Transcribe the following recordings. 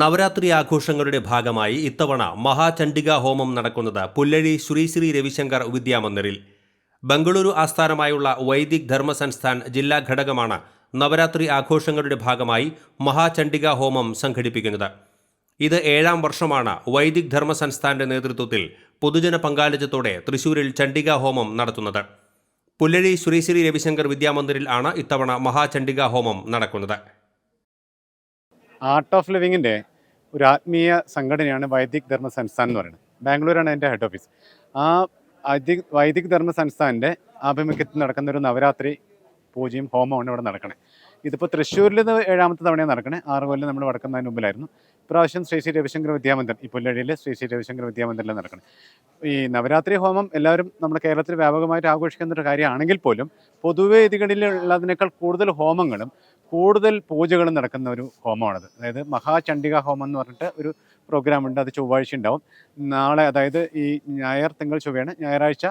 നവരാത്രി ആഘോഷങ്ങളുടെ ഭാഗമായി ഇത്തവണ മഹാചണ്ഡിക ഹോമം നടക്കുന്നത് പുല്ലഴി ശ്രീ ശ്രീ രവിശങ്കർ വിദ്യാമന്ദിറിൽ. ബംഗളൂരു ആസ്ഥാനമായുള്ള വൈദിക് ധർമ്മ സംസ്ഥാൻ ജില്ലാ ഘടകമാണ് നവരാത്രി ആഘോഷങ്ങളുടെ ഭാഗമായി മഹാചണ്ഡിക ഹോമം സംഘടിപ്പിക്കുന്നത്. ഇത് ഏഴാം വർഷമാണ് വൈദിക് ധർമ്മ സംസ്ഥാന്റെ നേതൃത്വത്തിൽ പൊതുജന പങ്കാളിത്തത്തോടെ തൃശൂരിൽ ചണ്ഡിക ഹോമം നടത്തുന്നത്. പുല്ലഴി ശ്രീ ശ്രീ രവിശങ്കർ വിദ്യാമന്ദിറിൽ ആണ് ഇത്തവണ മഹാചണ്ഡിക ഹോമം നടക്കുന്നത്. ആർട്ട് ഓഫ് ലിവിങ്ങിന്റെ ഒരു ആത്മീയ സംഘടനയാണ് വൈദിക് ധർമ്മ സംസ്ഥാൻ എന്ന് പറയുന്നത്. ബാംഗ്ലൂരാണ് എന്റെ ഹെഡ് ഓഫീസ് ആ വൈദിക് വൈദിക് ധർമ്മ സംസ്ഥാന്റെ ആഭിമുഖ്യത്തിൽ നടക്കുന്ന ഒരു നവരാത്രി പൂജയും ഹോമമാണ് ഇവിടെ നടക്കണേ. ഇതിപ്പോൾ തൃശ്ശൂരിൽ നിന്ന് ഏഴാമത്തെ തവണയാണ് നടക്കണേ. ആറ് കൊല്ലം നമ്മൾ വടക്കുന്നതിന് മുമ്പിലായിരുന്നു. ഇപ്രാവശ്യം ശ്രീ ശ്രീ രവിശങ്കർ വിദ്യാമന്ദിർ ഈ പുല്ലഴിയിൽ ശ്രീ ശ്രീ രവിശങ്കർ വിദ്യാമന്ദിറിൽ നടക്കണേ. ഈ നവരാത്രി ഹോമം എല്ലാവരും നമ്മുടെ കേരളത്തിൽ വ്യാപകമായിട്ട് ആഘോഷിക്കുന്ന ഒരു കാര്യമാണെങ്കിൽ പോലും പൊതുവേദികളിലുള്ളതിനേക്കാൾ കൂടുതൽ ഹോമങ്ങളും കൂടുതൽ പൂജകൾ നടക്കുന്ന ഒരു ഹോമമാണത്. അതായത് മഹാചണ്ഡിക ഹോമം എന്ന് പറഞ്ഞിട്ട് ഒരു പ്രോഗ്രാം ഉണ്ട് അത് ചൊവ്വാഴ്ച ഉണ്ടാവും നാളെ അതായത് ഈ ഞായർ തിങ്കൾ ചൊവ്വയാണ്. ഞായറാഴ്ച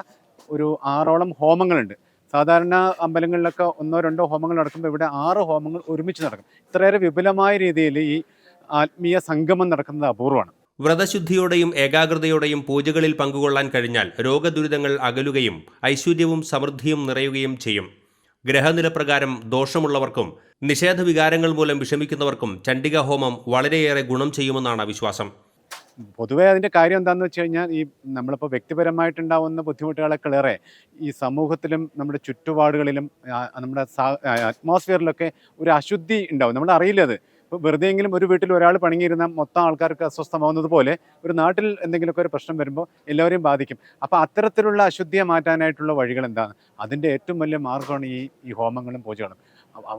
ഒരു ആറോളം ഹോമങ്ങളുണ്ട്. സാധാരണ അമ്പലങ്ങളിലൊക്കെ ഒന്നോ രണ്ടോ ഹോമങ്ങൾ നടക്കുമ്പോൾ ഇവിടെ ആറ് ഹോമങ്ങൾ ഒരുമിച്ച് നടക്കും. ഇത്രയേറെ വിപുലമായ രീതിയിൽ ഈ ആത്മീയ സംഗമം നടക്കുന്നത് അപൂർവമാണ്. വ്രതശുദ്ധിയോടെയും ഏകാഗ്രതയോടെയും പൂജകളിൽ പങ്കുകൊള്ളാൻ കഴിഞ്ഞാൽ രോഗദുരിതങ്ങൾ അകലുകയും ഐശ്വര്യവും സമൃദ്ധിയും നിറയുകയും ചെയ്യും. ഗ്രഹനില പ്രകാരം ദോഷമുള്ളവർക്കും നിഷേധവികാരങ്ങൾ മൂലം വിഷമിക്കുന്നവർക്കും ചണ്ഡിക ഹോമം വളരെയേറെ ഗുണം ചെയ്യുമെന്നാണ് വിശ്വാസം. പൊതുവേ അതിന്റെ കാര്യം എന്താണെന്ന് വെച്ച് കഴിഞ്ഞാൽ ഈ നമ്മളിപ്പോൾ വ്യക്തിപരമായിട്ടുണ്ടാവുന്ന ബുദ്ധിമുട്ടുകളൊക്കെ ഈ സമൂഹത്തിലും നമ്മുടെ ചുറ്റുപാടുകളിലും നമ്മുടെ അറ്റ്മോസ്ഫിയറിലൊക്കെ ഒരു അശുദ്ധി ഉണ്ടാവും. നമ്മൾ അറിയില്ല അത് എങ്കിലും ഒരു വീട്ടിൽ ഒരാൾ പണിങ്ങിയിരുന്ന മൊത്തം ആൾക്കാർക്ക് അസ്വസ്ഥമാവുന്നത് പോലെ ഒരു നാട്ടിൽ എന്തെങ്കിലുമൊക്കെ ഒരു പ്രശ്നം വരുമ്പോൾ എല്ലാവരെയും ബാധിക്കും. അപ്പോൾ അത്തരത്തിലുള്ള അശുദ്ധിയെ മാറ്റാനായിട്ടുള്ള വഴികൾ എന്താണ്? അതിന്റെ ഏറ്റവും വലിയ മാർഗമാണ് ഈ ഈ ഹോമങ്ങളും പൂജകളും.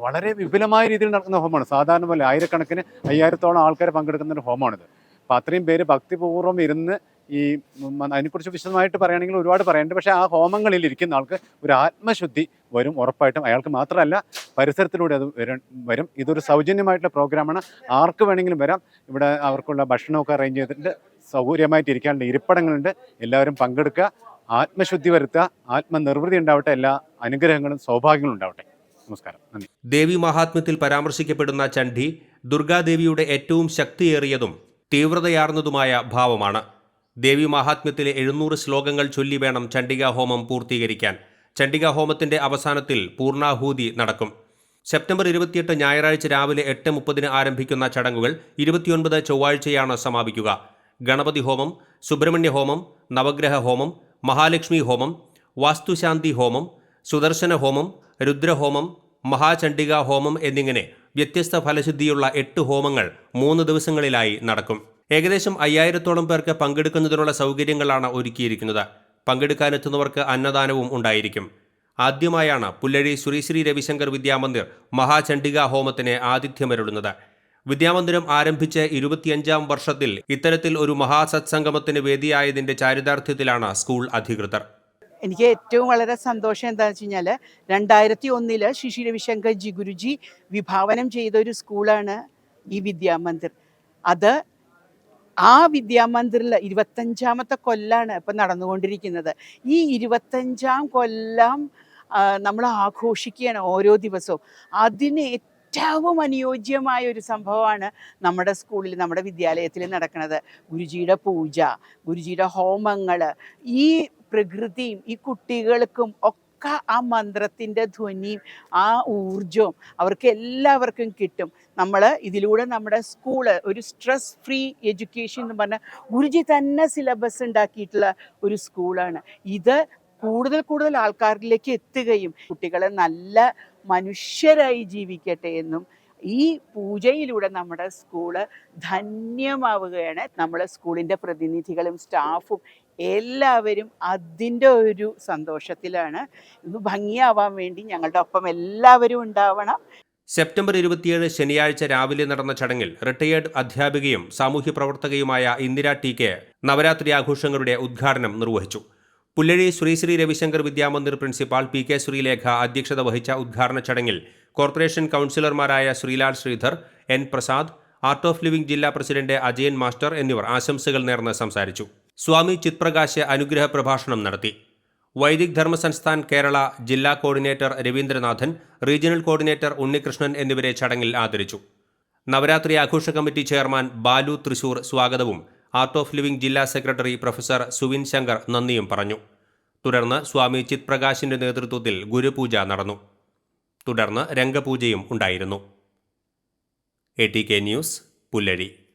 വളരെ വിപുലമായ രീതിയിൽ നടക്കുന്ന ഹോമമാണ്. സാധാരണ പോലെ ആയിരക്കണക്കിന് അയ്യായിരത്തോളം ആൾക്കാർ പങ്കെടുക്കുന്ന ഒരു ഹോമമാണിത് അപ്പോൾ അത്രയും പേര് ഭക്തിപൂർവം ഇരുന്ന് ഈ അതിനെക്കുറിച്ച് വിശദമായിട്ട് പറയുകയാണെങ്കിൽ ഒരുപാട് പറയാനുണ്ട് പക്ഷേ ആ ഹോമങ്ങളിൽ ഇരിക്കുന്ന ആൾക്ക് ഒരു ആത്മശുദ്ധി വരും ഉറപ്പായിട്ടും. അയാൾക്ക് മാത്രമല്ല പരിസരത്തിലൂടെ അത് വരും വരും. ഇതൊരു സൗജന്യമായിട്ടുള്ള പ്രോഗ്രാമാണ്. ആർക്ക് വേണമെങ്കിലും വരാം. ഇവിടെ അവർക്കുള്ള ഭക്ഷണമൊക്കെ അറേഞ്ച് ചെയ്തിട്ടുണ്ട്. സൗകര്യമായിട്ട് ഇരിക്കാനുള്ള ഇരിപ്പിടങ്ങളുണ്ട്. എല്ലാവരും പങ്കെടുക്കുക. ആത്മശുദ്ധി വരുത്തുക. ആത്മനിർവൃതി ഉണ്ടാവട്ടെ. എല്ലാ അനുഗ്രഹങ്ങളും സൗഭാഗ്യങ്ങളും ഉണ്ടാവട്ടെ. നമസ്കാരം. നന്ദി. ദേവി മഹാത്മ്യത്തിൽ പരാമർശിക്കപ്പെടുന്ന ചണ്ഡി ദുർഗാദേവിയുടെ ഏറ്റവും ശക്തിയേറിയതും തീവ്രതയാർന്നതുമായ ഭാവമാണ്. ദേവി മഹാത്മ്യത്തിലെ എഴുന്നൂറ് ശ്ലോകങ്ങൾ ചൊല്ലി വേണം ചണ്ഡികാ ഹോമം പൂർത്തീകരിക്കാൻ. ചണ്ഡികാ ഹോമത്തിന്റെ അവസാനത്തിൽ പൂർണാഹൂതി നടക്കും. സെപ്റ്റംബർ ഇരുപത്തിയെട്ട് ഞായറാഴ്ച രാവിലെ എട്ട് മുപ്പതിന് ആരംഭിക്കുന്ന ചടങ്ങുകൾ ഇരുപത്തിയൊൻപത് ചൊവ്വാഴ്ചയാണ് സമാപിക്കുക. ഗണപതി ഹോമം സുബ്രഹ്മണ്യ ഹോമം നവഗ്രഹ ഹോമം മഹാലക്ഷ്മി ഹോമം വാസ്തുശാന്തി ഹോമം സുദർശന ഹോമം രുദ്രഹോമം മഹാചണ്ഡിക ഹോമം എന്നിങ്ങനെ വ്യത്യസ്ത ഫലശുദ്ധിയുള്ള എട്ട് ഹോമങ്ങൾ മൂന്ന് ദിവസങ്ങളിലായി നടക്കും. ഏകദേശം അയ്യായിരത്തോളം പേർക്ക് പങ്കെടുക്കുന്നതിനുള്ള സൗകര്യങ്ങളാണ് ഒരുക്കിയിരിക്കുന്നത്. പങ്കെടുക്കാനെത്തുന്നവർക്ക് അന്നദാനവും ഉണ്ടായിരിക്കും. ആദ്യമായാണ് പുല്ലഴി ശ്രീ ശ്രീ രവിശങ്കർ വിദ്യാമന്ദിർ മഹാചണ്ഡിക ഹോമത്തിന് ആതിഥ്യമരുളുന്നത്. വിദ്യാമന്ദിരം ആരംഭിച്ച് ഇരുപത്തിയഞ്ചാം വർഷത്തിൽ ഇത്തരത്തിൽ ഒരു മഹാസത്സംഗമത്തിന് വേദിയായതിന്റെ ചാരിതാർത്ഥ്യത്തിലാണ് സ്കൂൾ അധികൃതർ. എനിക്ക് ഏറ്റവും വളരെ സന്തോഷം എന്താണെന്ന് വെച്ച് കഴിഞ്ഞാൽ രണ്ടായിരത്തി ഒന്നിൽ ശിശി രവിശങ്കർ ജി ഗുരുജി വിഭാവനം ചെയ്ത ഒരു സ്കൂളാണ് ഈ വിദ്യാമന്ദിർ. അത് ആ വിദ്യാമന്ദിറിൽ ഇരുപത്തഞ്ചാമത്തെ കൊല്ലാണ് ഇപ്പം നടന്നുകൊണ്ടിരിക്കുന്നത്. ഈ ഇരുപത്തഞ്ചാം കൊല്ലം നമ്മൾ ആഘോഷിക്കുകയാണ് ഓരോ ദിവസവും. അതിന് ഏറ്റവും അനുയോജ്യമായ ഒരു സംഭവമാണ് നമ്മുടെ സ്കൂളിൽ നമ്മുടെ വിദ്യാലയത്തിൽ നടക്കുന്നത്. ഗുരുജിയുടെ പൂജ ഗുരുജിയുടെ ഹോമങ്ങൾ ഈ പ്രകൃതിയും ഈ കുട്ടികൾക്കും ഒക്കെ ആ മന്ത്രത്തിന്റെ ധ്വനിയും ആ ഊർജവും അവർക്ക് എല്ലാവർക്കും കിട്ടും. നമ്മൾ ഇതിലൂടെ നമ്മുടെ സ്കൂൾ ഒരു സ്ട്രെസ് ഫ്രീ എഡ്യൂക്കേഷൻ എന്ന് പറഞ്ഞ ഗുരുജി തന്നെ സിലബസ് ഉണ്ടാക്കിയിട്ടുള്ള ഒരു സ്കൂളാണ്. ഇത് കൂടുതൽ കൂടുതൽ ആൾക്കാരിലേക്ക് എത്തുകയും കുട്ടികളെ നല്ല മനുഷ്യരായി ജീവിക്കട്ടെ എന്നും ഈ പൂജയിലൂടെ നമ്മുടെ സ്കൂൾ ധന്യമാവുകയാണ്. നമ്മുടെ സ്കൂളിന്റെ പ്രതിനിധികളും സ്റ്റാഫും എല്ലാവരും അതിന്റെ ഒരു സന്തോഷത്തിലാണ്. ഇന്ന് ഭംഗിയാവാൻ വേണ്ടി ഞങ്ങളുടെ ഒപ്പം എല്ലാവരും ഉണ്ടാവണം. സെപ്റ്റംബർ ഇരുപത്തിയേഴ് ശനിയാഴ്ച രാവിലെ നടന്ന ചടങ്ങിൽ റിട്ടയേർഡ് അധ്യാപികയും സാമൂഹ്യ പ്രവർത്തകയുമായ ഇന്ദിര ടി കെ നവരാത്രി ആഘോഷങ്ങളുടെ ഉദ്ഘാടനം നിർവഹിച്ചു. Pullazhi Shri Shri Ravishankar Vidyamandir principal P K Sreelekha അധ്യക്ഷത വഹിച്ച ഉദ്ഘാടന ചടങ്ങിൽ കോർപ്പറേഷൻ കൗൺസിലർമാരായ Sreelal Sreedhar N Prasad art of living ജില്ലാ പ്രസിഡന്റ് അജയൻ മാസ്റ്റർ എന്നിവർ ആശംസകൾ നേർന്ന് സംസാരിച്ചു. സ്വാമി ചിത്പ്രകാശ് അനുഗ്രഹ പ്രഭാഷണം നടത്തി. വൈദിക് ധർമ്മ സംസ്ഥാൻ കേരള ജില്ലാ coordinator Raveendranathan regional coordinator Unnikrishnan എന്നിവരെ ചടങ്ങിൽ ആദരിച്ചു. നവരാത്രി ആഘോഷ കമ്മിറ്റി ചെയർമാൻ ബാലു തൃശൂർ സ്വാഗതവും ആർട്ട് ഓഫ് ലിവിംഗ് ജില്ലാ സെക്രട്ടറി പ്രൊഫസർ സുവിൻ ശങ്കർ നന്ദിയും പറഞ്ഞു. തുടർന്ന് സ്വാമി ചിത്പ്രകാശിന്റെ നേതൃത്വത്തിൽ ഗുരുപൂജ നടന്നു. തുടർന്ന് രംഗപൂജയും ഉണ്ടായിരുന്നു. A T K news Pullazhi